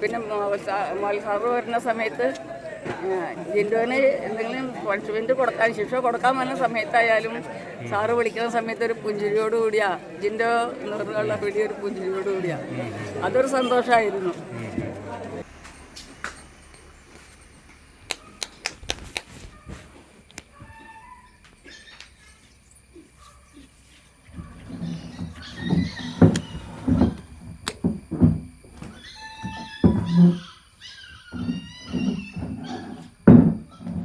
പിന്നെ മോൽസാബ് വരുന്ന സമയത്ത് ജിൻഡോന് എന്തെങ്കിലും പണിഷ്മെന്റ് കൊടുക്കാൻ ശിക്ഷ കൊടുക്കാൻ വന്ന സമയത്തായാലും സാറ് വിളിക്കുന്ന സമയത്ത് ഒരു പുഞ്ചിരിയോട് കൂടിയാ ജിൻഡോ എന്നുള്ള പിടി ഒരു പുഞ്ചിരിയോട് കൂടിയാ. അതൊരു സന്തോഷമായിരുന്നു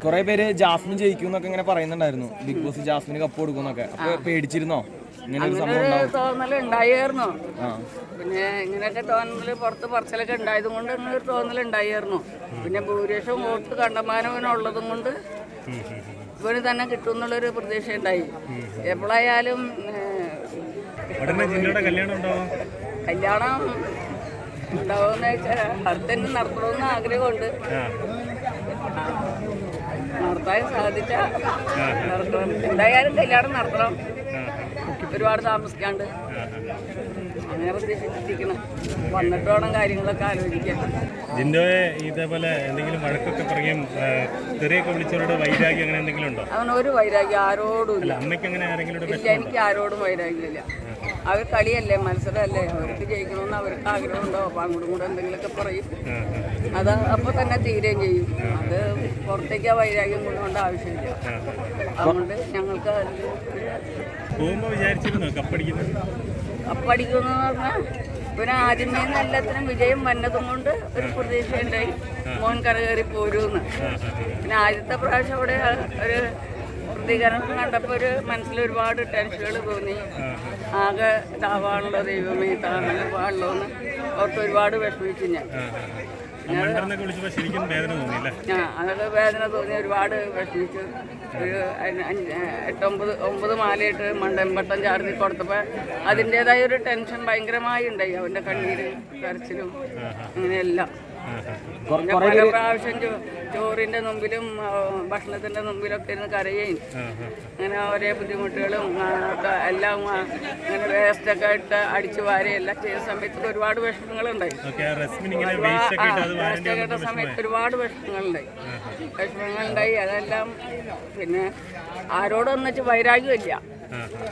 കുറെ പേര് ജാസ്മിൻ ജയിക്കും എന്നൊക്കെ ഇങ്ങനെ പറയുന്നുണ്ടായിരുന്നു. ബിഗ് ബോസ് ജാസ്മിന് കപ്പ് കൊടുക്കും എന്നൊക്കെ അപ്പൊ പേടിച്ചിരുന്നോ? ഇങ്ങനെ ഒരു സംഭവം ഉണ്ടാവും. ഉണ്ടായിരുന്നു ആ. പിന്നെ ഇങ്ങനെയൊക്കെ തോന്നൽ പുറത്ത് പറച്ചിലൊക്കെ ഉണ്ടായത് കൊണ്ട് അങ്ങനെ ഒരു തോന്നൽ ഉണ്ടായിരുന്നു പിന്നെ ഭൂരിപക്ഷം വോട്ട് കണ്ടമാനവനുള്ളതും കൊണ്ട് ഇവന് തന്നെ കിട്ടും എന്നുള്ളൊരു പ്രതീക്ഷ ഉണ്ടായി എപ്പോഴായാലും ഉടനെ ജില്ലയുടെ കല്യാണം ഉണ്ടാവും? കല്യാണം ഉണ്ടാവുമെന്ന് വെച്ചാൽ അടുത്തന്നെ നടത്തണമെന്ന് ആഗ്രഹമുണ്ട്. നടത്താൻ സാധിച്ച നടത്തണം എന്തായാലും കല്യാണം നടത്തണം. ഒരുപാട് താമസിക്കാണ്ട്. അങ്ങനെ പ്രതീക്ഷിച്ചിരിക്കണം. വന്നിട്ട് വേണം കാര്യങ്ങളൊക്കെ ആലോചിക്കാൻ ജിൻഡോയെ ഇതേപോലെ എന്തെങ്കിലും വഴക്കൊക്കെ പറയും തെറിയൊക്കെ വിളിച്ചവരുടെ വൈരാഗ്യം അങ്ങനെ എന്തെങ്കിലും ഉണ്ടോ? അങ്ങനെ ഒരു വൈരാഗ്യം ആരോടും ഇല്ല. അമ്മയ്ക്ക് അങ്ങനെ ആരെങ്കിലും ഇല്ല എനിക്ക് ആരോടും വൈരാഗ്യമില്ല അവർ കളിയല്ലേ മത്സരമല്ലേ അവർക്ക് ജയിക്കണമെന്ന് അവർക്ക് ആഗ്രഹമുണ്ടോ? അപ്പം അങ്ങോട്ടും കൂടെ എന്തെങ്കിലുമൊക്കെ പറയും. അത് അപ്പോൾ തന്നെ തീരുകയും ചെയ്യും. അത് പുറത്തേക്ക് ആ വൈരാഗ്യം കൊണ്ടുകൊണ്ട് ആവശ്യമില്ല. അതുകൊണ്ട് ഞങ്ങൾക്ക് പോകുമ്പോൾ വിചാരിച്ചിരുന്നു കപ്പടിക്കുന്നത്? അപ്പടിക്കുമെന്ന് പറഞ്ഞാൽ പിന്നെ ആദ്യമേ എല്ലാത്തിനും വിജയം വന്നതും കൊണ്ട് ഒരു പ്രതീക്ഷയുണ്ടായി മോൻ കരകയറി പോരൂന്ന് പിന്നെ ആദ്യത്തെ പ്രാവശ്യം അവിടെ ഒരു പ്രതികരണം കണ്ടപ്പോൾ ഒരു മനസ്സിൽ ഒരുപാട് ടെൻഷനുകൾ തോന്നി. ആകെ ഇതാവാണല്ലോ ദൈവമേ താണല്ലോ പാടുള്ളൂ എന്ന് ഓർത്ത് ഒരുപാട് വിഷമിച്ചു ഞാൻ. അതൊക്കെ വേദന തോന്നി ഒരുപാട് വിഷമിച്ചു. ഒരു എട്ടൊമ്പത് ഒമ്പത് മാലയിട്ട് മണ്ടൻപട്ടം ചാർജി കൊടുത്തപ്പോൾ അതിന്റെതായ ഒരു ടെൻഷൻ ഭയങ്കരമായി ഉണ്ടായി. അവന്റെ കണ്ണീര് കരച്ചിലും അങ്ങനെയെല്ലാം പല പ്രാവശ്യം ചോറിന്റെ മുമ്പിലും ഭക്ഷണത്തിന്റെ മുമ്പിലൊക്കെ ഇരുന്ന് കരയുകയും. അങ്ങനെ ഓരോ ബുദ്ധിമുട്ടുകളും ഒക്കെ എല്ലാം ഇങ്ങനെ വേസ്റ്റൊക്കെ ഇട്ട് അടിച്ചു വാരുകയും എല്ലാം ചെയ്ത സമയത്ത് ഒരുപാട് വിഷമങ്ങളുണ്ടായി. വേസ്റ്റ് കേട്ട സമയത്ത് ഒരുപാട് വിഷമങ്ങളുണ്ടായി. വിഷമങ്ങളുണ്ടായി അതെല്ലാം പിന്നെ ആരോടൊന്നും വെച്ച് വൈരാഗ്യമില്ല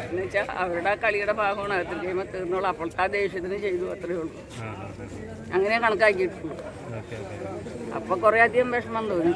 എന്ന് വെച്ചാൽ അവരുടെ കളിയുടെ ഭാഗമാണ് അകത്ത് ചെയ്യുമ്പോൾ തീർന്നോളൂ. അപ്പോഴത്തെ ആ ദേഷ്യത്തിന് ചെയ്തു അത്രയേ ഉള്ളൂ. അങ്ങനെ കണക്കാക്കിയിട്ടുള്ളൂ അപ്പോൾ കുറേ അധികം വിഷമം തോന്നി.